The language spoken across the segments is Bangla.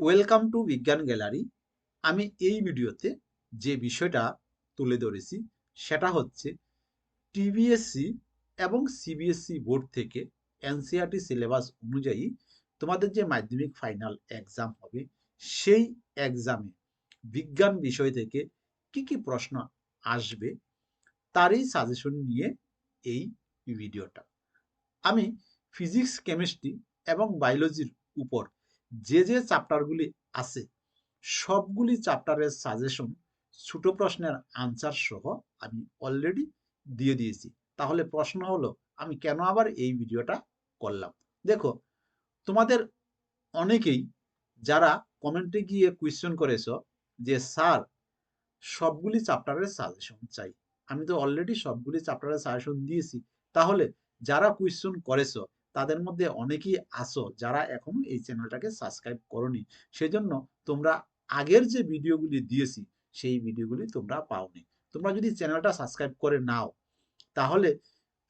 ওয়েলকাম টু বিজ্ঞান গ্যালারি আমি এই ভিডিওতে যে বিষয়টা তুলে ধরেছি, সেটা হচ্ছে টিবিএসসি এবং সিবিএসসি বোর্ড থেকে এনসিআরটি সিলেবাস অনুযায়ী তোমাদের যে মাধ্যমিক ফাইনাল এক্সাম হবে, সেই এক্সামে বিজ্ঞান বিষয় থেকে কি কি প্রশ্ন আসবে, তারই সাজেশন নিয়ে এই ভিডিওটা। আমি ফিজিক্স কেমিস্ট্রি এবং বায়োলজির উপর যে যে চ্যাপ্টারগুলি আছে, সবগুলি চ্যাপ্টারের সাজেশন ছোট প্রশ্নের আনসার সহ আমি অলরেডি দিয়ে দিয়েছি। তাহলে প্রশ্ন হলো, আমি কেন আবার এই ভিডিওটা করলাম? দেখো, তোমাদের অনেকেই যারা কমেন্টে গিয়ে কোয়েশ্চেন করেছ যে, স্যার, সবগুলি চ্যাপ্টারের সাজেশন চাই। আমি তো অলরেডি সবগুলি চ্যাপ্টারের সাজেশন দিয়েছি। তাহলে যারা কোয়েশ্চেন করেছ তাদের মধ্যে অনেকেই আসো যারা এখনও এই চ্যানেলটাকে সাবস্ক্রাইব করনি। সেজন্য তোমরা আগের যে ভিডিওগুলি দিয়েছি, সেই ভিডিওগুলি তোমরা পাওনি। তোমরা যদি চ্যানেলটা সাবস্ক্রাইব করে নাও, তাহলে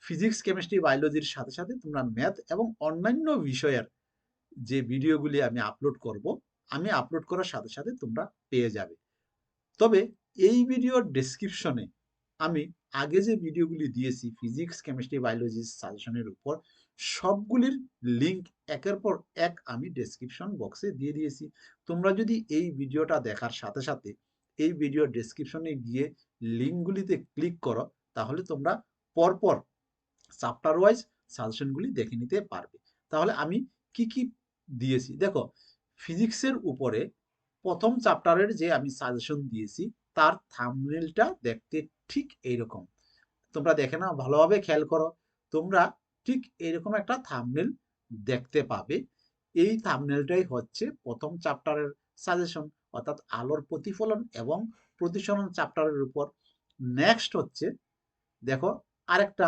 ফিজিক্স কেমিস্ট্রি বায়োলজির সাথে সাথে তোমরা ম্যাথ এবং অন্যান্য বিষয়ের যে ভিডিওগুলি আমি আপলোড করব, আমি আপলোড করার সাথে সাথে তোমরা পেয়ে যাবে। তবে এই ভিডিওর ডেসক্রিপশনে আমি আগে যে ভিডিওগুলি দিয়েছি ফিজিক্স কেমিস্ট্রি বায়োলজির সাজেশনের উপর সবগুলির লিংক একের পর এক আমি ডেসক্রিপশন বক্সে দিয়ে দিয়েছি। তোমরা যদি এই ভিডিওটা দেখার সাথে সাথে এই ভিডিও ডেসক্রিপশনে গিয়ে লিঙ্কগুলিতে ক্লিক করো, তাহলে তোমরা পরপর চ্যাপ্টার ওয়াইজ সাজেশনগুলি দেখে নিতে পারবে। তাহলে আমি কি কি দিয়েছি? দেখো ফিজিক্সের উপরে প্রথম চ্যাপ্টারের যে আমি সাজেশন দিয়েছি, তার থামনেলটা দেখতে ঠিক এইরকম। তোমরা দেখে না ভালোভাবে খেয়াল করো। তোমরা ঠিক এরকম একটা থামনেল দেখতে পাবে। এই থামনেলটাই হচ্ছে প্রথম চ্যাপ্টারের সাজেশন অর্থাৎ আলোর প্রতিফলন এবং প্রতিসরণ চ্যাপ্টারের উপর। নেক্সট হচ্ছে, দেখো আরেকটা,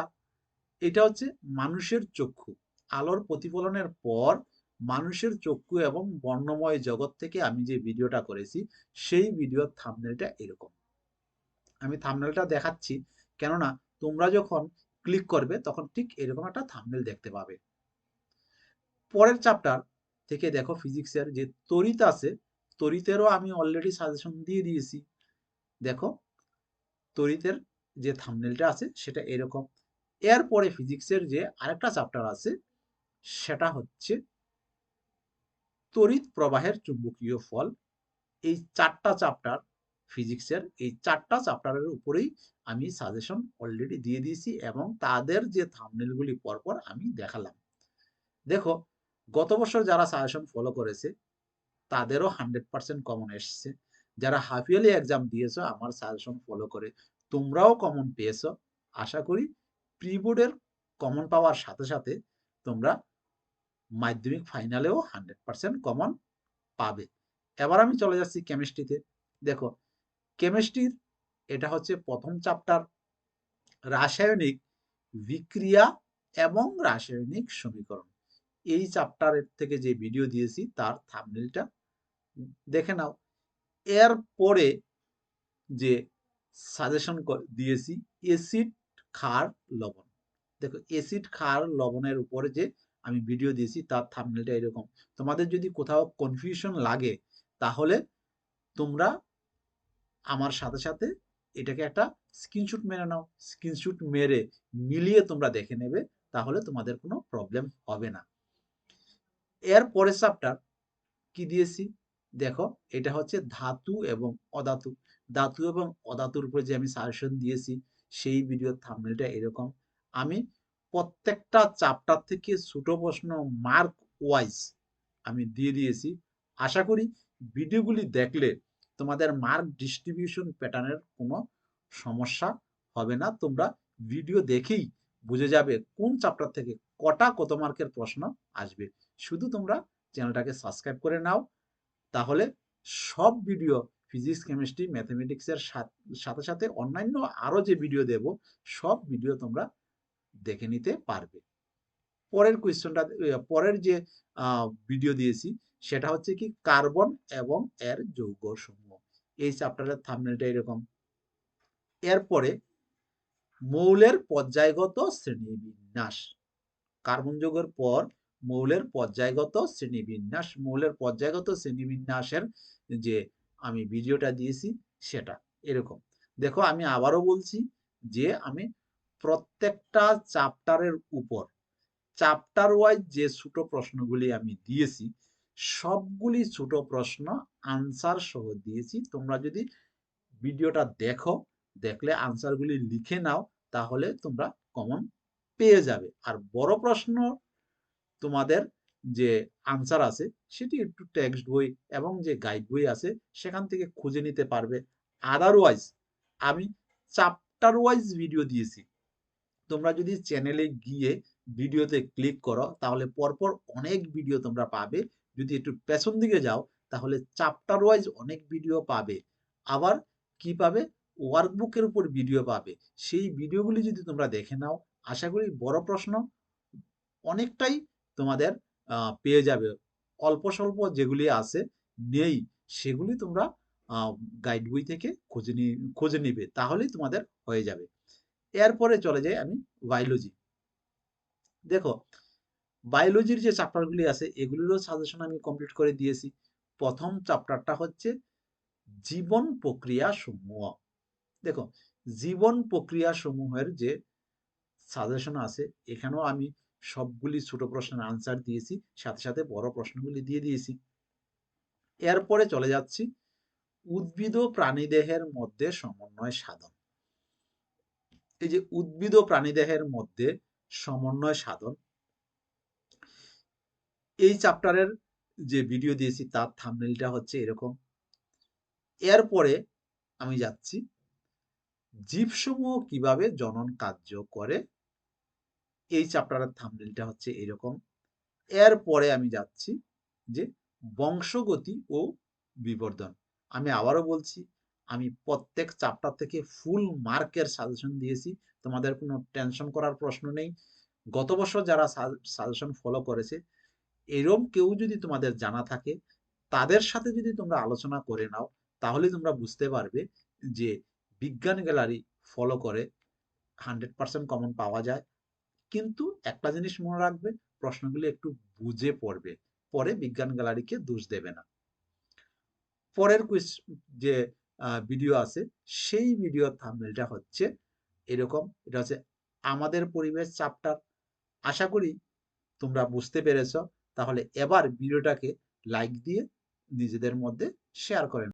এটা হচ্ছে মানুষের চক্ষু। আলোর প্রতিফলনের পর মানুষের চক্ষু এবং বর্ণময় জগৎ থেকে আমি যে ভিডিওটা করেছি, সেই ভিডিওর থামনেলটা এরকম। আমি থামনেলটা দেখাচ্ছি, কেননা তোমরা যখন ক্লিক করবে, তখন ঠিক এরকম একটা থামনেল দেখতে পাবে। পরের চ্যাপ্টার থেকে দেখো ফিজিক্সের যে তরিত আছে তরিতেরও আমি অলরেডি সাজেশন দিয়ে দিয়েছি। দেখো তরিতের যে থামনেলটা আছে, সেটা এরকম। এরপরে ফিজিক্সের যে আরেকটা চ্যাপ্টার আছে, সেটা হচ্ছে তড়িৎ প্রবাহের চুম্বকীয় ফল। এই চারটা চ্যাপ্টার ফিজিক্সের এই চারটা চ্যাপ্টারের উপরেই আমি সাজেশন অলরেডি দিয়ে দিয়েছি এবং তাদের যে থামনেলগুলি পরপর আমি দেখালাম। দেখো, গত বছর যারা সাজেশন ফলো করেছে, তাদেরও হান্ড্রেড পার্সেন্ট কমন এসছে। যারা হাফ ইয়ারলি এক্সাম দিয়েছ, আমার সাজেশন ফলো করে, তোমরাও কমন পেয়েছ। আশা করি প্রিবোর্ডের কমন পাওয়ার সাথে সাথে তোমরা মাধ্যমিক ফাইনালেও হান্ড্রেড পার্সেন্ট কমন পাবে। এবার আমি চলে যাচ্ছি কেমিস্ট্রিতে দেখো কেমিস্ট্রির, এটা হচ্ছে প্রথম চ্যাপ্টার রাসায়নিক বিক্রিয়া এবং রাসায়নিক সমীকরণ। এই চ্যাপ্টারের থেকে যে ভিডিও দিয়েছি, তার থামনেলটা দেখে নাও। এর পরে যে সাজেশন দিয়েছি এসিড খার লবণ। দেখো এসিড খার লবণের উপরে যে আমি ভিডিও দিয়েছি, তার থামনেলটা এরকম। তোমাদের যদি কোথাও কনফিউশন লাগে, তাহলে তোমরা আমার সাথে সাথে এটাকে একটা স্ক্রিনশুট মেরে নাও। স্ক্রিনশুট মেরে মিলিয়ে তোমরা দেখে নেবে, তাহলে তোমাদের কোনো প্রবলেম হবে না। এর পরের চ্যাপ্টার কি দিয়েছি? দেখো, এটা হচ্ছে ধাতু এবং অধাতু। ধাতু এবং অধাতুর উপরে যে আমি সাজেশন দিয়েছি, সেই ভিডিওর থামনেলটা এরকম। আমি প্রত্যেকটা চাপটার থেকে ছোট প্রশ্ন মার্ক ওয়াইজ আমি দিয়ে দিয়েছি। আশা করি ভিডিওগুলি দেখলে তোমাদের মার্ক ডিস্ট্রিবিউশন প্যাটার্নের কোনো সমস্যা হবে না। তোমরা ভিডিও দেখেই বুঝে যাবে কোন চ্যাপ্টার থেকে কটা কত মার্কের প্রশ্ন আসবে। শুধু তোমরা চ্যানেলটাকে সাবস্ক্রাইব করে নাও, তাহলে সব ভিডিও ফিজিক্স কেমিস্ট্রি ম্যাথমেটিক্সের সাথে সাথে অন্যান্য আরও যে ভিডিও দেব, সব ভিডিও তোমরা দেখে নিতে পারবে। পরের কোয়েশ্চনটা পরের যে ভিডিও দিয়েছি, সেটা হচ্ছে কি কার্বন এবং এর যৌগ সমূহ এই চ্যাপ্টারের থামনেলটা এরকম। এরপরে মৌলের পর্যায়গত শ্রেণীবিন্যাস। কার্বন যুগের পর মৌলের পর্যায়গত শ্রেণীবিন্যাস। মৌলের পর্যায়গত শ্রেণীবিন্যাসের যে আমি ভিডিওটা দিয়েছি সেটা এরকম। দেখো আমি আবারও বলছি যে আমি প্রত্যেকটা চ্যাপ্টারের উপর চ্যাপ্টার ওয়াইজ যে ছোট প্রশ্নগুলি আমি দিয়েছি, সবগুলি ছোট প্রশ্ন আনসার সহ দিয়েছি। তোমরা যদি ভিডিওটা দেখো, দেখলে আনসারগুলি লিখে নাও, তাহলে তোমরা কমন পেয়ে যাবে। আর বড় প্রশ্ন তোমাদের যে আনসার আছে, সেটি একটু টেক্সট বই এবং যে গাইড বই আছে, সেখান থেকে খুঁজে নিতে পারবে। আদারওয়াইজ আমি চ্যাপ্টার ওয়াইজ ভিডিও দিয়েছি। তোমরা যদি চ্যানেলে গিয়ে ভিডিওতে ক্লিক করো, তাহলে পরপর অনেক ভিডিও তোমরা পাবে। যদি একটু পেছন দিকে যাও তাহলে চ্যাপ্টার ওয়াইজ অনেক ভিডিও পাবে। আবার কি পাবে? ওয়ার্কবুকের উপর ভিডিও পাবে। সেই ভিডিওগুলি যদি তোমরা দেখে নাও, আশা করি বড় প্রশ্ন, অনেকটাই তোমাদের পেয়ে যাবে। অল্প স্বল্প যেগুলি আছে, নেই, সেগুলি তোমরা গাইড বই থেকে খুঁজে নি, খুঁজে নিবে, তাহলেই তোমাদের হয়ে যাবে। এরপরে চলে যাই আমি বায়োলজি দেখো বায়োলজির যে চ্যাপ্টারগুলি আছে, এগুলিরও সাজেশন আমি কমপ্লিট করে দিয়েছি। প্রথম চ্যাপ্টারটা হচ্ছে জীবন প্রক্রিয়া সমূহ। দেখো জীবন প্রক্রিয়া সমূহের যে সাজেশন আছে, এখানেও আমি সবগুলি ছোট প্রশ্নের আনসার দিয়েছি, সাথে সাথে বড় প্রশ্নগুলি দিয়ে দিয়েছি। এরপরে চলে যাচ্ছি, উদ্ভিদ ও প্রাণীদেহের মধ্যে সমন্বয় সাধন। এই যে উদ্ভিদ ও প্রাণীদেহের মধ্যে সমন্বয় সাধন, এই চ্যাপ্টারের যে ভিডিও দিয়েছি, তার থামনেলটা হচ্ছে এরকম। এরপরে আমি যাচ্ছি। জীবসমূহ কীভাবে জনন কার্য করে, এই চ্যাপ্টারের থামনেলটা হচ্ছে এরকম। এরপরে আমি যাচ্ছি যে বংশগতি ও বিবর্ধন। আমি আবারও বলছি, আমি প্রত্যেক চ্যাপ্টার থেকে ফুল মার্কের সাজেশন দিয়েছি। তোমাদের কোনো টেনশন করার প্রশ্ন নেই। গত বছর যারা সাজেশন ফলো করেছে এরম কেউ যদি তোমাদের জানা থাকে, তাদের সাথে যদি তোমরা আলোচনা করে নাও, তাহলে তোমরা বুঝতে পারবে যে বিজ্ঞান গ্যালারি ফলো করে হান্ড্রেড পার্সেন্ট কমন পাওয়া যায়। কিন্তু একটা জিনিস মনে রাখবে, প্রশ্নগুলি একটু বুঝে পড়বে, পরে বিজ্ঞান গ্যালারিকে দোষ দেবে না। পরের কুইজ যে ভিডিও আছে, সেই ভিডিও থামনেলটা হচ্ছে এরকম, এটা হচ্ছে আমাদের পরিবেশ চ্যাপ্টার আশা করি তোমরা বুঝতে পেরেছ। তাহলে এবার ভিডিওটাকে লাইক দিয়ে নিজেদের মধ্যে শেয়ার করেন